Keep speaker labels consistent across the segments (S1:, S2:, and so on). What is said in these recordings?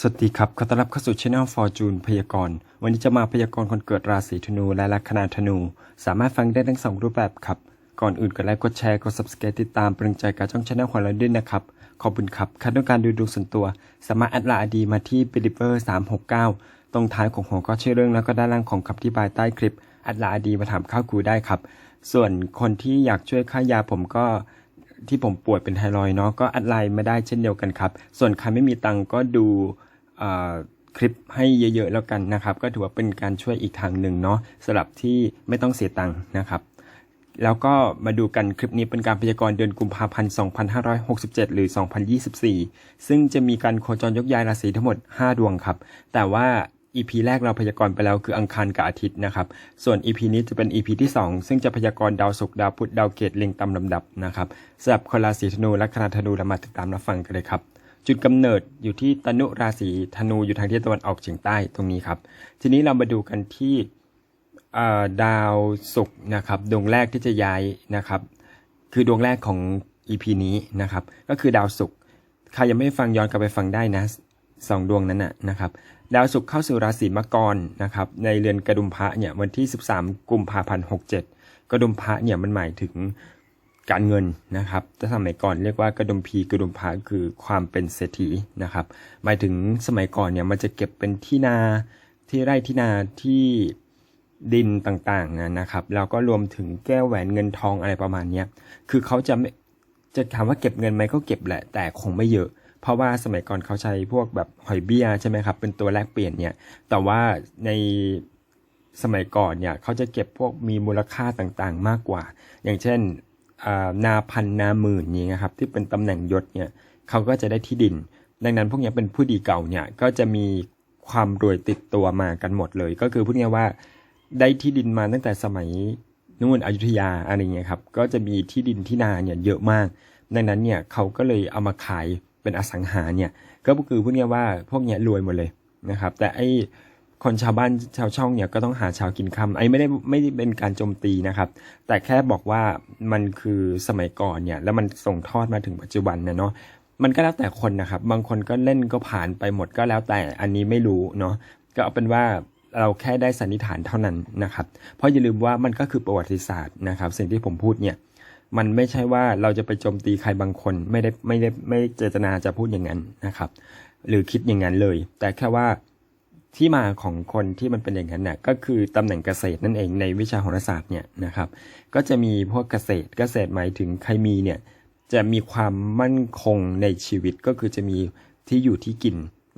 S1: สวัสดีครับ ขอต้อนรับเข้าสู่ช anel Fortune พยากรณ์ วันนี้จะมาพยากรณ์คนเกิดราศีธนูและลัคนาธนู สามารถฟังได้ทั้งสองรูปแบบครับ ก่อนอื่นกดไลค์ กดแชร์ กด subscribe ติดตามเป็นกำลังใจกับช่องช anel ของเราด้วยนะครับ ขอบคุณครับใครต้องการดูดวงส่วนตัว สามารถแอดไลน์ดีมาที่ believer 369 ตรงท้ายของหัวข้อชื่อเรื่องแล้วก็ด้านล่างของคำอธิบายใต้คลิปแอดไลน์ดีมาถามข้าวกูได้ครับ ส่วนคนที่อยากช่วยค่ายาผมก็ที่ผมป่วยเป็นไทรอยเนาะก็แอดไลน์มาได้เช่นเดียวกันครับ ส่วนใครไม่มีตังก็ดู คลิปให้เยอะๆแล้วกันนะครับ ก็ถือว่าเป็นการช่วยอีกทางหนึ่งเนาะสำหรับที่ไม่ต้องเสียตังค์นะครับ แล้วก็มาดูกันคลิปนี้เป็นการพยากรณ์เดือนกุมภาพันธ์ 2567 หรือ 2024 ซึ่งจะมีการโคจรยกย้ายราศีทั้งหมด 5 ดวงครับ แต่ว่า EP แรกเราพยากรณ์ไปแล้วคืออังคารกับอาทิตย์นะครับ ส่วน EP นี้จะเป็น EP ที่ 2 ซึ่งจะพยากรณ์ดาวศุกร์ดาวพุธดาวเกตเล็งตามลำดับนะครับสำหรับคนราศีธนูและคณะธนูเรามาติดตามรับฟังกันเลยครับ จุดกำเนิดอยู่ที่ตนุราศีธนูอยู่ทางทิศตะวันออกเฉียงใต้ตรงนี้ครับ ทีนี้เรามาดูกันที่ดาวศุกร์นะครับดวงแรกที่จะย้ายนะครับ คือดวงแรกของ EP นี้นะครับ ก็คือดาวศุกร์ใครยังไม่ฟังย้อนกลับไปฟังได้นะสองดวงนั้นนะนะครับ ดาวศุกร์เข้าสู่ราศีมังกรนะครับ ในเรือนกระดุมพระเนี่ยวันที่ 13 กุมภาพันธ์67กระดุมพระเนี่ยมันหมายถึง การเงินนะครับถ้าสมัยก่อนเรียกว่ากระดุมพีกระดุมพระคือความเป็นเศรษฐีนะครับ หมายถึงสมัยก่อนเนี่ยมันจะเก็บเป็นที่นาที่ไร่ที่นาที่ดินต่างๆนะนะครับแล้วก็รวมถึงแก้วแหวนเงินทองอะไรประมาณเนี้ยคือเขาจะไม่จะถามว่าเก็บเงินไหมก็เก็บแหละแต่คงไม่เยอะ เพราะว่าสมัยก่อนเขาใช้พวกแบบหอยเบี้ยใช่ไหมครับเป็นตัวแลกเปลี่ยนเนี่ยแต่ว่าในสมัยก่อนเนี่ยเขาจะเก็บพวกมีมูลค่าต่างๆ มากกว่า อย่างเช่น นาพันนาหมื่นนี้นะครับที่เป็นตำแหน่งยศเนี่ยเขาก็จะได้ที่ดิน ดังนั้นพวกนี้เป็นผู้ดีเก่าเนี่ยก็จะมีความรวยติดตัวมากันหมดเลย ก็คือพูดง่ายว่าได้ที่ดินมาตั้งแต่สมัยนู่นอยุธยาอะไรเงี้ยครับก็จะมีที่ดินที่นาเนี่ยเยอะมาก ดังนั้นเนี่ยเขาก็เลยเอามาขายเป็นอสังหาเนี่ยก็คือพูดง่ายว่าพวกเนี้ยรวยหมดเลยนะครับแต่ไอ คนชาวบ้านชาวช่องเนี่ยก็ต้องหาเช้ากินค่ำไอ้ไม่ได้ไม่ได้เป็นการโจมตีนะครับ แต่แค่บอกว่ามันคือสมัยก่อนเนี่ยแล้วมันส่งทอดมาถึงปัจจุบันนะเนาะมันก็แล้วแต่คนนะครับ บางคนก็เล่นก็ผ่านไปหมดก็แล้วแต่อันนี้ไม่รู้เนาะก็เอาเป็นว่าเราแค่ได้สันนิษฐานเท่านั้นนะครับ เพราะอย่าลืมว่ามันก็คือประวัติศาสตร์นะครับ สิ่งที่ผมพูดเนี่ยมันไม่ใช่ว่าเราจะไปโจมตีใครบางคนไม่ได้ไม่ได้ไม่เจตนาจะพูดอย่างนั้นนะครับ หรือคิดอย่างนั้นเลย แต่แค่ว่า ที่มาของคนที่มันเป็นอย่างนั้นน่ะก็คือตำแหน่งเกษตรนั่นเองในวิชาโหราศาสตร์เนี่ยนะครับก็จะมีพวกเกษตรเกษตรหมายถึงใครมีเนี่ยจะมีความมั่นคงในชีวิตก็คือจะมีที่อยู่ที่กิน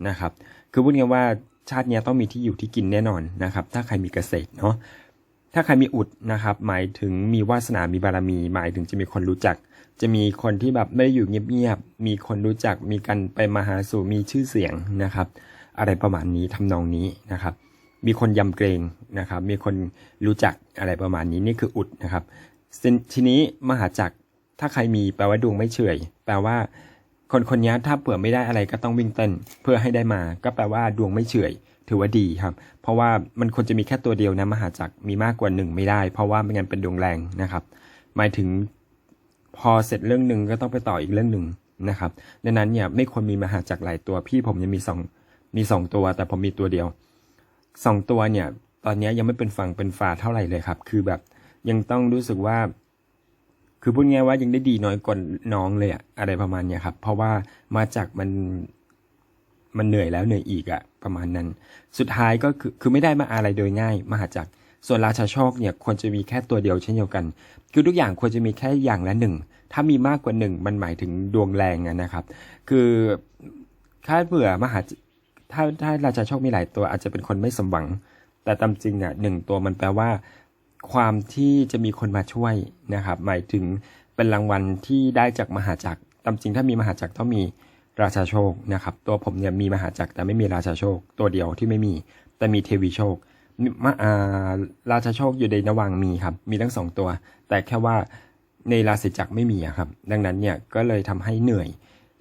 S1: นะครับ คือพูดง่ายว่าชาตินี้ต้องมีที่อยู่ที่กินแน่นอนนะครับ ถ้าใครมีเกษตรเนาะถ้าใครมีอุดนะครับ หมายถึงมีวาสนามีบารมี หมายถึงจะมีคนรู้จัก จะมีคนที่แบบไม่ได้อยู่เงียบๆมีคนรู้จักมีการไปมาหาสู่มีชื่อเสียงนะครับ อะไรประมาณนี้ทำนองนี้นะครับ มีคนยำเกรงนะครับ มีคนรู้จักอะไรประมาณนี้นี่คืออุดนะครับทีนี้มหาจักรถ้าใครมีแปลว่าดวงไม่เฉยแปลว่า คนคนนี้ถ้าเผื่อไม่ได้อะไรก็ต้องวิ่งเต้นเพื่อให้ได้มา ก็แปลว่าดวงไม่เฉยถือว่าดีครับ เพราะว่ามันควรจะมีแค่ตัวเดียวนะมหาจักรมีมากกว่าหนึ่งไม่ได้ เพราะว่าไม่งั้นเป็นดวงแรงนะครับ หมายถึงพอเสร็จเรื่องหนึ่งก็ต้องไปต่ออีกเรื่องหนึ่งนะครับ ดังนั้นเนี่ยไม่ควรมีมหาจักรหลายตัวพี่ผมยังมีสอง มีสองตัวแต่ผมมีตัวเดียวสองตัวเนี่ย ตอนนี้ยังไม่เป็นฝั่งเป็นฝาเท่าไหร่เลยครับ คือแบบยังต้องรู้สึกว่า คือพูดง่ายว่ายังได้ดีน้อยกว่าน้องเลยอะอะไรประมาณเนี้ยครับ เพราะว่ามาจากมันมันเหนื่อยแล้วเหนื่อยอีกอะประมาณนั้น สุดท้ายก็คือคือไม่ได้มาอะไรโดยง่ายมหาจักรส่วนราชาโชคเนี่ยควรจะมีแค่ตัวเดียวเช่นเดียวกัน คือทุกอย่างควรจะมีแค่อย่างละหนึ่ง ถ้ามีมากกว่าหนึ่งมันหมายถึงดวงแรงนะครับ คือถ้าเผื่อมหา ถ้าถ้าราชาโชคมีหลายตัวอาจจะเป็นคนไม่สมหวัง แต่ตามจริงอะหนึ่งตัวมันแปลว่า ความที่จะมีคนมาช่วยนะครับ หมายถึงเป็นรางวัลที่ได้จากมหาจักรตามจริงถ้ามีมหาจักรต้องมีราชาโชคนะครับ ตัวผมเนี่ยมีมหาจักรแต่ไม่มีราชาโชค ตัวเดียวที่ไม่มี แต่มีเทวีโชคมาอาราชาโชคอยู่ในระหว่างมีครับ มีทั้งสองตัว แต่แค่ว่าในราศีจักรไม่มีครับ ดังนั้นเนี่ยก็เลยทำให้เหนื่อย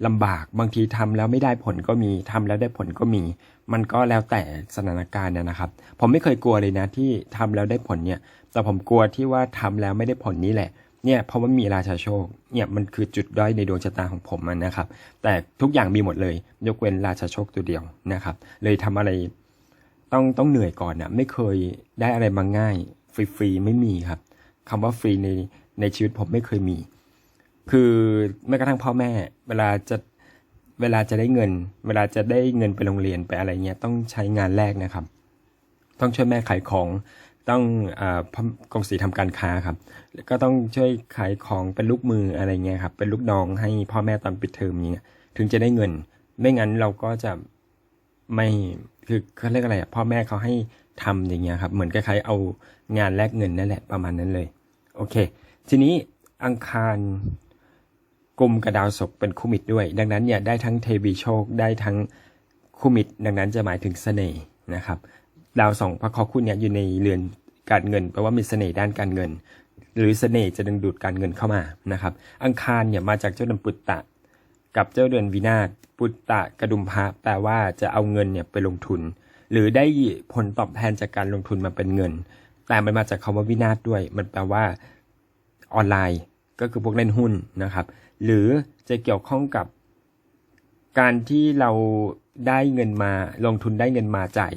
S1: ลำบากบางทีทำแล้วไม่ได้ผลก็มีทำแล้วได้ผลก็มี มันก็แล้วแต่สถานการณ์เนี่ยนะครับ ผมไม่เคยกลัวเลยนะที่ทำแล้วได้ผลเนี่ยแต่ผมกลัวที่ว่าทำแล้วไม่ได้ผลนี้แหละเนี่ยเพราะว่ามีราชาโชคเนี่ยมันคือจุดด้อยในดวงชะตาของผมมันนะครับ แต่ทุกอย่างมีหมดเลย ยกเว้นราชาโชคตัวเดียวนะครับ เลยทำอะไรต้องต้องเหนื่อยก่อนนะไม่เคยได้อะไรมาง่ายฟรีๆไม่มีครับคำว่าฟรีในในชีวิตผมไม่เคยมี คือแม้กระทั่งพ่อแม่ เวลาจะเวลาจะได้เงิน เวลาจะได้เงินไปโรงเรียนไปอะไรเงี้ยต้องใช้งานแรกนะครับ ต้องช่วยแม่ขายของต้องอากองสีทำการค้าครับแล้วก็ต้องช่วยขายของเป็นลูกมืออะไรเงี้ยครับ เป็นลูกน้องให้พ่อแม่ตอนปิดเทอมอย่างเงี้ย ถึงจะได้เงิน ไม่งั้นเราก็จะไม่คือเขาเรียกอะไรอะพ่อแม่เขาให้ทำอย่างเงี้ยครับ เหมือนคล้ายๆเอางานแลกเงินนั่นแหละประมาณนั้นเลย โอเค ทีนี้อังคาร กลุ่มกับดาวศุกร์เป็นคู่มิตรด้วย ดังนั้นเนี่ยได้ทั้งเทวีโชคได้ทั้งคู่มิตร ดังนั้นจะหมายถึงเสน่ห์นะครับดาวสองพระเคราะห์คู่เนี่ยอยู่ในเรือนการเงินแปลว่ามีเสน่ห์ด้านการเงิน หรือเสน่ห์จะดึงดูดการเงินเข้ามานะครับ อังคารเนี่ยมาจากเจ้าเดือนปุตตะ กับเจ้าเดือนวินาศปุตตะกระดุมพระแปลว่าจะเอาเงินเนี่ยไปลงทุน หรือได้ผลตอบแทนจากการลงทุนมาเป็นเงิน แต่มันมาจากคำว่าวินาศด้วย มันแปลว่าออนไลน์ ก็คือพวกเล่นหุ้นนะครับ หรือจะเกี่ยวข้องกับ การที่เราได้เงินมาลงทุนได้เงินมาจ่าย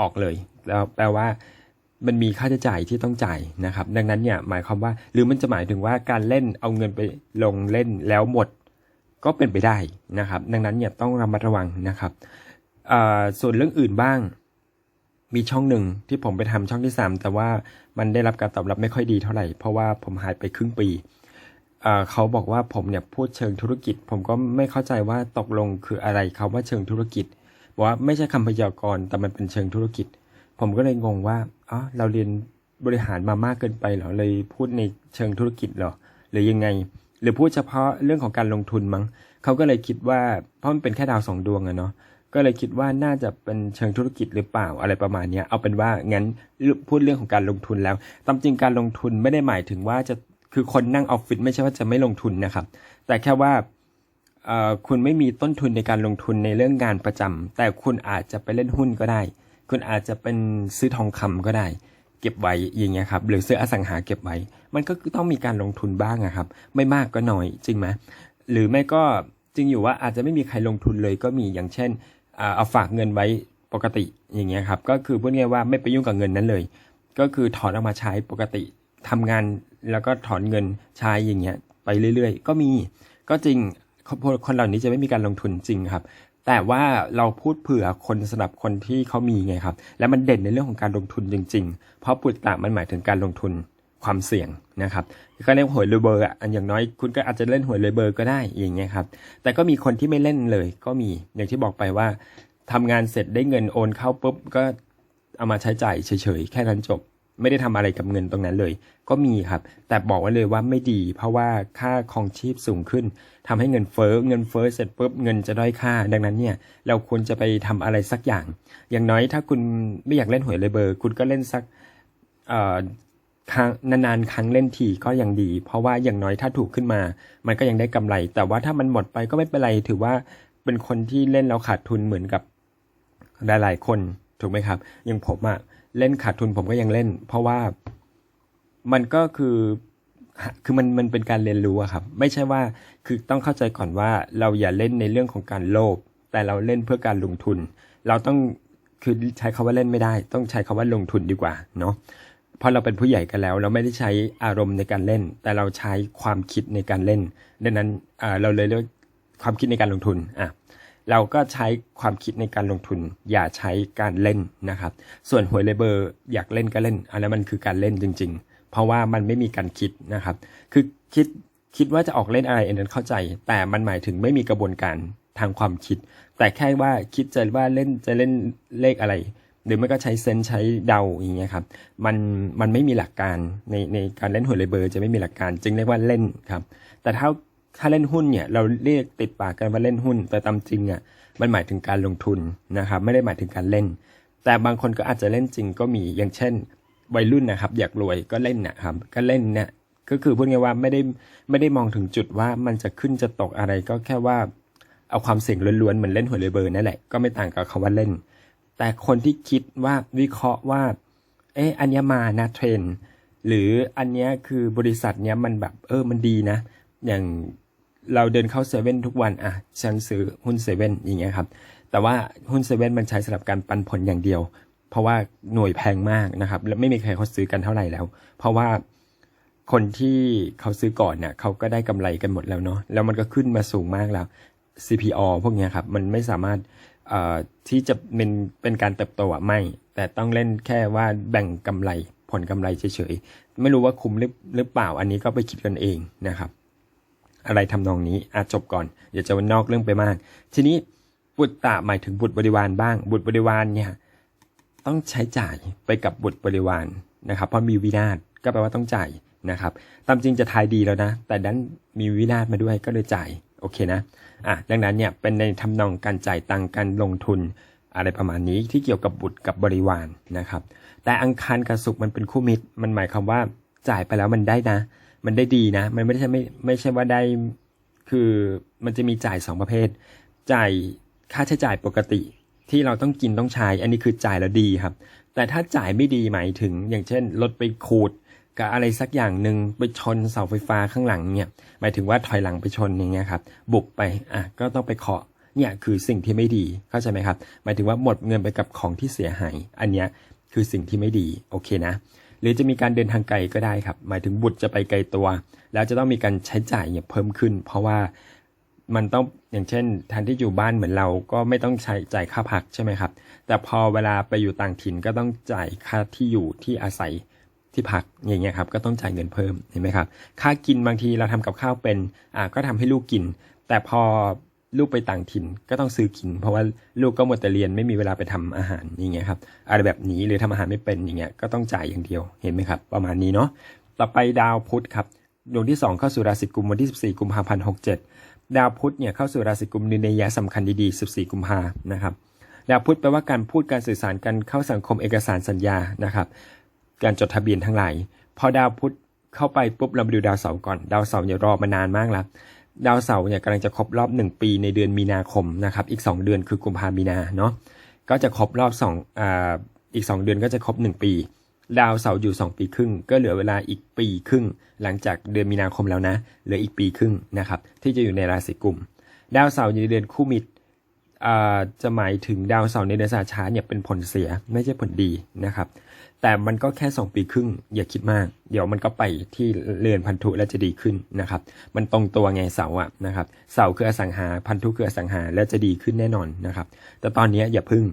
S1: ออกเลย แล้วแปลว่ามันมีค่าใช้จ่ายที่ต้องจ่ายนะครับ ดังนั้นเนี่ยหมายความว่า หรือมันจะหมายถึงว่าการเล่นเอาเงินไปลงเล่นแล้วหมดก็เป็นไปได้นะครับ ดังนั้นเนี่ยต้องระมัดระวังนะครับส่วนเรื่องอื่นบ้าง มีช่องหนึ่งที่ผมไปทำช่องที่ 3 แต่ว่ามันได้รับการตอบรับไม่ค่อยดีเท่าไหร่ เพราะว่าผมหายไปครึ่งปี เขาบอกว่าผมเนี่ยพูดเชิงธุรกิจ ผมก็ไม่เข้าใจว่าตกลงคืออะไรคาว่าเชิงธุรกิจบอกว่าไม่ใช่คำพยากรณ์แต่มันเป็นเชิงธุรกิจ ผมก็เลยงงว่าอ๋อเราเรียนบริหารมามากเกินไปเหรอเลยพูดในเชิงธุรกิจเหรอหรือยังไง หรือพูดเฉพาะเรื่องของการลงทุนมั้งเขาก็เลยคิดว่าเพราะมันเป็นแค่ดาวสองดวงอะเนาะก็เลยคิดว่าน่าจะเป็นเชิงธุรกิจหรือเปล่าอะไรประมาณนี้เอาเป็นว่างั้นพูดเรื่องของการลงทุนแล้วตามจริงการลงทุนไม่ได้หมายถึงว่าจะ คือคนนั่งออฟฟิศไม่ใช่ว่าจะไม่ลงทุนนะครับ แต่แค่ว่าคุณไม่มีต้นทุนในการลงทุนในเรื่องงานประจำแต่คุณอาจจะไปเล่นหุ้นก็ได้ คุณอาจจะเป็นซื้อทองคำก็ได้ เก็บไว้อย่างเงี้ยครับหรือซื้ออสังหาเก็บไว้ มันก็ต้องมีการลงทุนบ้างอะครับ ไม่มากก็น้อยจริงไหมหรือไม่ก็จริงอยู่ว่าอาจจะไม่มีใครลงทุนเลยก็มีอย่างเช่นเอาฝากเงินไว้ปกติอย่างเงี้ยครับก็คือพูดง่ายว่าไม่ไปยุ่งกับเงินนั้นเลย ก็คือถอนออกมาใช้ปกติ ทำงานแล้วก็ถอนเงินใช้อย่างเงี้ยไปเรื่อยๆ ก็มีก็จริงคนคนเหล่านี้จะไม่มีการลงทุนจริงครับ แต่ว่าเราพูดเผื่อคนสำหรับคนที่เขามีไงครับ และมันเด่นในเรื่องของการลงทุนจริง ๆ เพราะปุตตะมันหมายถึงการลงทุนความเสี่ยงนะครับก็เรียกหวยเลยเบอร์อะอันอย่างน้อยคุณก็อาจจะเล่นหวยเลยเบอร์ก็ได้อย่างเงี้ยครับแต่ก็มีคนที่ไม่เล่นเลยก็มีอย่างที่บอกไปว่าทำงานเสร็จได้เงินโอนเข้าปุ๊บก็เอามาใช้จ่ายเฉยๆแค่นั้นจบ ไม่ได้ทำอะไรกับเงินตรงนั้นเลย ก็มีครับ แต่บอกไว้เลยว่าไม่ดี เพราะว่าค่าครองชีพสูงขึ้นทำให้เงินเฟ้อเงินเฟ้อเสร็จปุ๊บเงินจะด้อยค่า ดังนั้นเนี่ย เราควรจะไปทำอะไรสักอย่าง อย่างน้อยถ้าคุณไม่อยากเล่นหวยเลยเบอร์ คุณก็เล่นสักเอ่อครั้งนานๆครั้งเล่นทีก็ยังดี เพราะว่าอย่างน้อยถ้าถูกขึ้นมา มันก็ยังได้กำไร แต่ว่าถ้ามันหมดไปก็ไม่เป็นไร ถือว่าเป็นคนที่เล่นแล้วขาดทุนเหมือนกับหลายๆคนถูกไหมครับ อย่างผมอะ เล่นขาดทุนผมก็ยังเล่น เพราะว่ามันก็คือคือมันมันเป็นการเรียนรู้อะครับ ไม่ใช่ว่าคือต้องเข้าใจก่อนว่าเราอย่าเล่นในเรื่องของการโลภแต่เราเล่นเพื่อการลงทุน เราต้องคือใช้คาว่าเล่นไม่ได้ ต้องใช้คาว่าลงทุนดีกว่าเนาะเพราะเราเป็นผู้ใหญ่กันแล้ว เราไม่ได้ใช้อารมณ์ในการเล่น แต่เราใช้ความคิดในการเล่น ดังนั้นเราเลยเรียกความคิดในการลงทุนอะ เราก็ใช้ความคิดในการลงทุน อย่าใช้การเล่นนะครับ ส่วนหวยเลเบอร์อยากเล่นก็เล่นอันนั้นมันคือการเล่นจริง ๆ เพราะว่ามันไม่มีการคิดนะครับ คือคิดคิดว่าจะออกเล่นอะไรอันนั้นเข้าใจ แต่มันหมายถึงไม่มีกระบวนการทางความคิด แต่แค่ว่าคิดจะว่าเล่นจะเล่นเลขอะไร หรือไม่ก็ใช้เซนใช้เดาอย่างเงี้ยครับมันมันไม่มีหลักการในในการเล่นหวยเลเบอร์ จะไม่มีหลักการ จึงเรียกว่าเล่นครับ แต่ถ้า ถ้าเล่นหุ้นเนี่ยเราเรียกติดปากกันว่าเล่นหุ้น แต่ตามจริงอะมันหมายถึงการลงทุนนะครับไม่ได้หมายถึงการเล่น แต่บางคนก็อาจจะเล่นจริงก็มีอย่างเช่น วัยรุ่นนะครับ อยากรวยก็เล่นนะครับก็เล่นเนี่ยก็คือพูดง่ายว่าไม่ได้ไม่ได้มองถึงจุดว่ามันจะขึ้นจะตกอะไรก็แค่ว่าเอาความเสี่ยงล้วนๆเหมือนเล่นหวยเลยเบอร์นั่นแหละก็ไม่ต่างกับคาว่าเล่น แต่คนที่คิดว่าวิเคราะห์ว่า เอ๊ะอันนี้มานะเทรนหรืออันนี้คือบริษัทเนี้ยมันแบบเออมันดีนะ อย่าง เราเดินเข้าเซเว่นทุกวันอะฉันซื้อหุ้นเซเว่นอย่างเงี้ยครับ แต่ว่าหุ้นเซเว่นมันใช้สำหรับการปันผลอย่างเดียว เพราะว่าหน่วยแพงมากนะครับ และไม่มีใครเขาซื้อกันเท่าไหร่แล้ว เพราะว่าคนที่เขาซื้อก่อนเนี่ยเขาก็ได้กำไรกันหมดแล้วเนาะแล้วมันก็ขึ้นมาสูงมากแล้ว CPO พวกเนี้ยครับ มันไม่สามารถเอ่อที่จะเป็นเป็นการเติบโตอะไม่ แต่ต้องเล่นแค่ว่าแบ่งกำไรผลกำไรเฉยๆ ไม่รู้ว่าคุ้มหรือหรือเปล่าอันนี้ก็ไปคิดกันเองนะครับ อะไรทำนองนี้อาจจบก่อนอย่าจะวันนอกเรื่องไปมาก ทีนี้บุตรตะหมายถึงบุตรบริวารบ้าง บุตรบริวารเนี่ยต้องใช้จ่ายไปกับบุตรบริวารนะครับ เพราะมีวินาศก็แปลว่าต้องจ่ายนะครับ ตามจริงจะทายดีแล้วนะ แต่ดันมีวินาศมาด้วยก็เลยจ่ายโอเคนะอะดังนั้นเนี่ยเป็นในทำนองการจ่ายตังค์การลงทุนอะไรประมาณนี้ที่เกี่ยวกับบุตรกับบริวารนะครับ แต่อังคารกับศุกร์มันเป็นคู่มิตรมันหมายความว่าจ่ายไปแล้วมันได้นะ มันได้ดีนะ มันไม่ใช่ไม่ไม่ใช่ว่าได้ คือมันจะมีจ่ายสองประเภท จ่ายค่าใช้จ่ายปกติ ที่เราต้องกินต้องใช้ อันนี้คือจ่ายแล้วดีครับ แต่ถ้าจ่ายไม่ดีหมายถึง อย่างเช่นรถไปขูดกับอะไรสักอย่างหนึ่งไปชนเสาไฟฟ้าข้างหลังเนี่ย หมายถึงว่าถอยหลังไปชนอย่างเงี้ยครับ บุกไป อะ ก็ต้องไปเคาะเนี่ยคือสิ่งที่ไม่ดีเข้าใจไหมครับ หมายถึงว่าหมดเงินไปกับของที่เสียหาย อันเนี้ยคือสิ่งที่ไม่ดี โอเคนะ หรือจะมีการเดินทางไกลก็ได้ครับ หมายถึงบุตรจะไปไกลตัว แล้วจะต้องมีการใช้จ่ายเนี่ยเพิ่มขึ้น เพราะว่ามันต้องอย่างเช่นแทนที่อยู่บ้านเหมือนเราก็ไม่ต้องใช้จ่ายค่าพักใช่ไหมครับ แต่พอเวลาไปอยู่ต่างถิ่นก็ต้องจ่ายค่าที่อยู่ที่อาศัยที่พักอย่างเงี้ยครับก็ต้องจ่ายเงินเพิ่มเห็นไหมครับ ค่ากินบางทีเราทำกับข้าวเป็นอ่าก็ทำให้ลูกกิน แต่พอ ลูกไปต่างถิ่นก็ต้องซื้อกิน เพราะว่าลูกก็หมดแต่เรียนไม่มีเวลาไปทำอาหารอย่างเงี้ยครับอะไรแบบนี้หรือทำอาหารไม่เป็นอย่างเงี้ยก็ต้องจ่ายอย่างเดียวเห็นไหมครับ ประมาณนี้เนาะต่อไปดาวพุธครับดวงที่ 2 เข้าสู่ราศีกุมวันที่ 14 กุมภาพันธ์67 ดาวพุธเนี่ยเข้าสู่ราศีกุมในนัยยะสำคัญดีๆ 14 กุมภานะครับดาวพุธแปลว่าการพูดการสื่อสารกันเข้าสังคมเอกสารสัญญานะครับ การจดทะเบียนทั้งหลายพอดาวพุธเข้าไปปุ๊บเรามาดูดาวเสาร์ก่อน ดาวเสาร์เนี่ยรอมานานมากแล้ว ดาวเสาร์เนี่ยกำลังจะครบรอบ 1 ปีในเดือนมีนาคมนะครับอีก 2 เดือนคือกุมภามีนาเนาะก็จะครบรอบ2อ่าอีก 2 เดือนก็จะครบ 1 ปี ดาวเสาร์อยู่ 2 ปีครึ่ง ก็เหลือเวลาอีกปีครึ่ง หลังจากเดือนมีนาคมแล้วนะเหลืออีกปีครึ่งนะครับที่จะอยู่ในราศีกุม ดาวเสาร์อยู่ในเดือนคู่มิตร จะหมายถึงดาวเสาร์ในเดือนสาช้าเนี่ยเป็นผลเสียไม่ใช่ผลดีนะครับ แต่มันก็แค่ 2 ปีครึ่ง อย่าคิดมาก เดี๋ยวมันก็ไปที่เรือนพันธุแล้วจะดีขึ้นนะครับ มันตรงตัวไงเสาอะนะครับเสาคืออสังหาพันธุคืออสังหาแล้วจะดีขึ้นแน่นอนนะครับ แต่ตอนนี้อย่าพึ่ง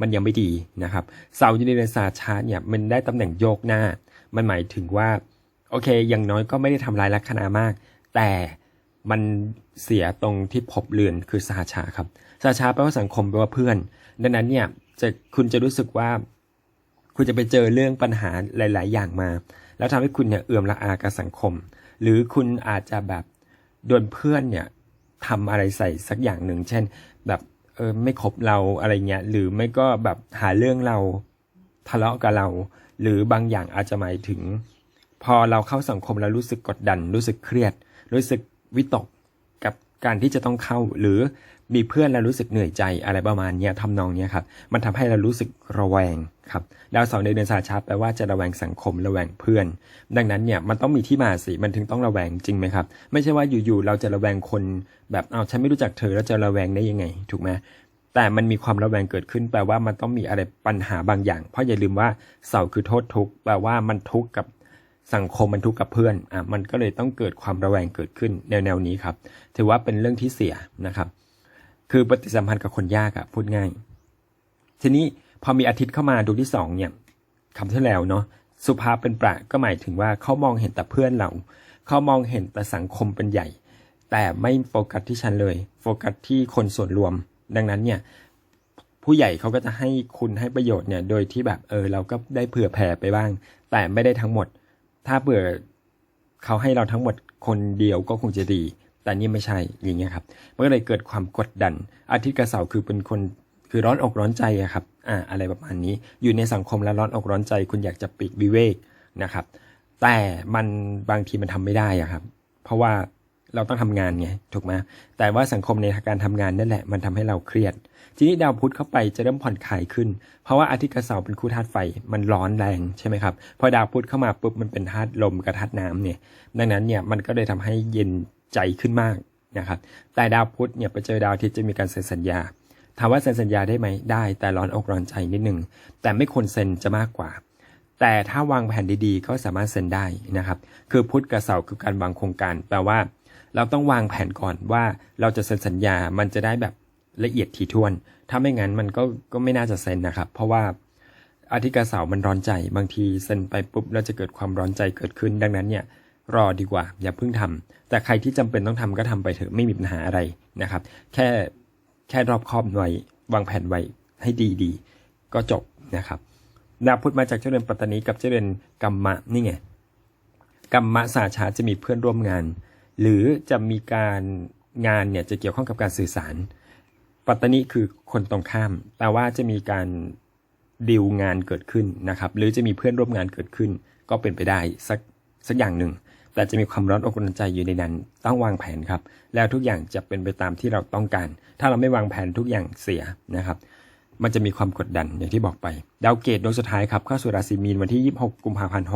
S1: มันยังไม่ดีนะครับ เสาอยู่ในเรือนสาช้าเนี่ยมันได้ตำแหน่งโยกหน้า มันหมายถึงว่าโอเคอย่างน้อยก็ไม่ได้ทำลายลัคนามาก แต่ มันเสียตรงที่พบเรือนคือสาชาครับสาชาแปลว่าสังคมแปลว่าเพื่อน ดังนั้นเนี่ยจะคุณจะรู้สึกว่า คุณจะไปเจอเรื่องปัญหาหลาย ๆ อย่างมา แล้วทำให้คุณเนี่ยเอื่อมละอากับสังคม หรือคุณอาจจะแบบโดนเพื่อนเนี่ยทำอะไรใส่สักอย่างหนึ่ง เช่น แบบเออไม่คบเราอะไรเงี้ยหรือไม่ก็แบบหาเรื่องเราทะเลาะกับเรา หรือบางอย่างอาจจะหมายถึง พอเราเข้าสังคมแล้วรู้สึกกดดัน รู้สึกเครียด รู้สึก วิตกกับการที่จะต้องเข้าหรือมีเพื่อนแล้วรู้สึกเหนื่อยใจอะไรประมาณนี้ทำนองนี้ครับ มันทำให้เรารู้สึกระแวงครับ ดาวเสาร์ในเดือนสาชาแปลว่าจะระแวงสังคมระแวงเพื่อน ดังนั้นเนี่ยมันต้องมีที่มาสิ มันถึงต้องระแวงจริงไหมครับ ไม่ใช่ว่าอยู่ๆเราจะระแวงคนแบบเอาฉันไม่รู้จักเธอแล้วจะระแวงได้ยังไง ถูกไหมแต่มันมีความระแวงเกิดขึ้น แปลว่ามันต้องมีอะไรปัญหาบางอย่าง เพราะอย่าลืมว่าเสาคือโทษทุกข์แปลว่ามันทุกข์กับ สังคมมันทุกข์กับเพื่อนอะมันก็เลยต้องเกิดความระแวงเกิดขึ้นแนวแนวนี้ครับ ถือว่าเป็นเรื่องที่เสียนะครับ คือปฏิสัมพันธ์กับคนยากอะพูดง่าย ทีนี้พอมีอาทิตย์เข้ามาดวงที่สองเนี่ยคำที่แล้วเนาะสุภาพเป็นประก็หมายถึงว่าเขามองเห็นแต่เพื่อนเราเขามองเห็นแต่สังคมเป็นใหญ่ แต่ไม่โฟกัสที่ฉันเลย โฟกัสที่คนส่วนรวม ดังนั้นเนี่ยผู้ใหญ่เขาก็จะให้คุณให้ประโยชน์เนี่ยโดยที่แบบเออเราก็ได้เผื่อแผ่ไปบ้าง แต่ไม่ได้ทั้งหมด ถ้าเบื่อเขาให้เราทั้งหมดคนเดียวก็คงจะดี แต่นี่ไม่ใช่อย่างเงี้ยครับมันก็เลยเกิดความกดดัน อาทิตย์กับเสาร์คือเป็นคนคือร้อนอกร้อนใจอะครับอ่าอะไรประมาณนี้อยู่ในสังคมแล้วร้อนอกร้อนใจ คุณอยากจะปลีกวิเวกนะครับ แต่มันบางทีมันทำไม่ได้อะครับ เพราะว่า เราต้องทำงานไงถูกไหมแต่ว่าสังคมในการทำงานนั่นแหละมันทำให้เราเครียด ทีนี้ดาวพุธเข้าไปจะเริ่มผ่อนคลายขึ้น เพราะว่าอาทิตย์กับเสาร์เป็นคู่ธาตุไฟมันร้อนแรงใช่ไหมครับพอดาวพุธเข้ามาปุ๊บมันเป็นธาตุลมกับธาตุน้ำเนี่ย ดังนั้นเนี่ยมันก็เลยทำให้เย็นใจขึ้นมากนะครับ แต่ดาวพุธเนี่ยไปเจอดาวอาทิตย์จะมีการเซ็นสัญญาถามว่าเซ็นสัญญาได้ไหมได้ แต่ร้อนอกร้อนใจนิดนึงแต่ไม่ควรเซ็นจะมากกว่าแต่ถ้าวางแผนดีๆ ก็สามารถเซ็นได้นะครับ คือพุธกับเสาร์คือการวางโครงการ แปลว่า เราต้องวางแผนก่อนว่าเราจะเซ็นสัญญา มันจะได้แบบละเอียดถี่ถ้วน ถ้าไม่งั้นมันก็ก็ไม่น่าจะเซ็นนะครับ เพราะว่าอาทิกับเสาร์มันร้อนใจ บางทีเซ็นไปปุ๊บเราจะเกิดความร้อนใจเกิดขึ้น ดังนั้นเนี่ยรอดีกว่า อย่าเพิ่งทำแต่ใครที่จำเป็นต้องทำก็ทำไปเถอะไม่มีปัญหาอะไรนะครับ แค่แค่รอบคอบไว้วางแผนไว้ให้ดีๆ ก็จบนะครับดาวพุธมาจากเจ้าเรือนปัตตานีกับเจ้าเรือนกัมมะนี่ไงกัมมะสาชาจะมีเพื่อนร่วมงาน หรือจะมีการงานเนี่ยจะเกี่ยวข้องกับการสื่อสาร ปัตตนีคือคนตรงข้าม แปลว่าจะมีการดีลงานเกิดขึ้นนะครับ หรือจะมีเพื่อนร่วมงานเกิดขึ้น ก็เป็นไปได้สักสักอย่างหนึ่ง แต่จะมีความร้อนอกร้อนใจอยู่ในนั้น ต้องวางแผนครับ แล้วทุกอย่างจะเป็นไปตามที่เราต้องการ ถ้าเราไม่วางแผนทุกอย่างเสียนะครับมันจะมีความกดดันอย่างที่บอกไป ดาวเกตดวงสุดท้ายครับเข้าสู่ราศีมีนวันที่ 26 กุมภาพันธ์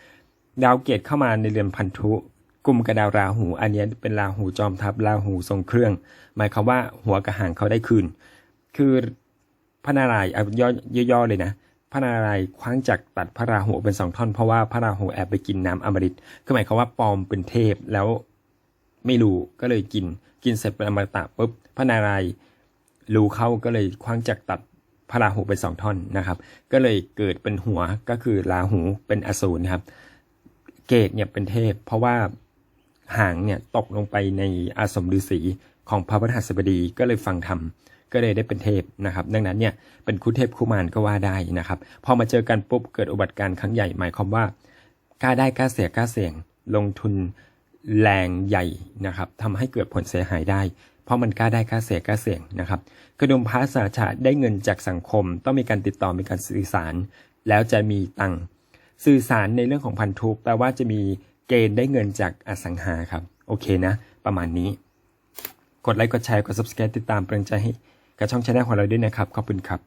S1: 67 ดาวเกตเข้ามาในเรือนพันธุ กลุ่มกับดาวราหูอันนี้เป็นราหูจอมทัพราหูทรงเครื่อง หมายความว่าหัวกระหางเขาได้คืน คือพระนารายณ์เอาย่อย่อๆเลยนะพระนารายณ์คว้างจักรตัดพระราหูเป็นสองท่อนเพราะว่าพระราหูแอบไปกินน้ำอมฤตคือหมายความว่าปอมเป็นเทพแล้วไม่รู้ก็เลยกินกินเสร็จเป็นอมตะปุ๊บพระนารายณ์รู้เข้าก็เลยคว้างจักรตัดพระราหูเป็นสองท่อนนะครับ ก็เลยเกิดเป็นหัวก็คือราหูเป็นอสูรนะครับ เกตเนี่ยเป็นเทพ เพราะว่า หางเนี่ยตกลงไปในอาสมฤาษีของพระพฤหัสบดีก็เลยฟังธรรมก็เลยได้เป็นเทพนะครับ ดังนั้นเนี่ยเป็นคู่เทพคู่มารก็ว่าได้นะครับ พอมาเจอกันปุ๊บเกิดอุบัติการณ์ครั้งใหญ่หมายความว่ากล้าได้กล้าเสียกล้าเสี่ยง ลงทุนแรงใหญ่นะครับทำให้เกิดผลเสียหายได้ เพราะมันกล้าได้กล้าเสียกล้าเสี่ยงนะครับกระดุมพระสาชาได้เงินจากสังคม ต้องมีการติดต่อมีการสื่อสาร แล้วจะมีตังค์สื่อสารในเรื่องของพันธุแปลว่าจะมี เกณฑ์ได้เงินจากอสังหาครับ โอเคนะ ประมาณนี้ กดไลค์กดแชร์กด subscribe ติดตามเป็นใจให้กับช่องชาแนลของเราด้วยนะครับ ขอบคุณครับ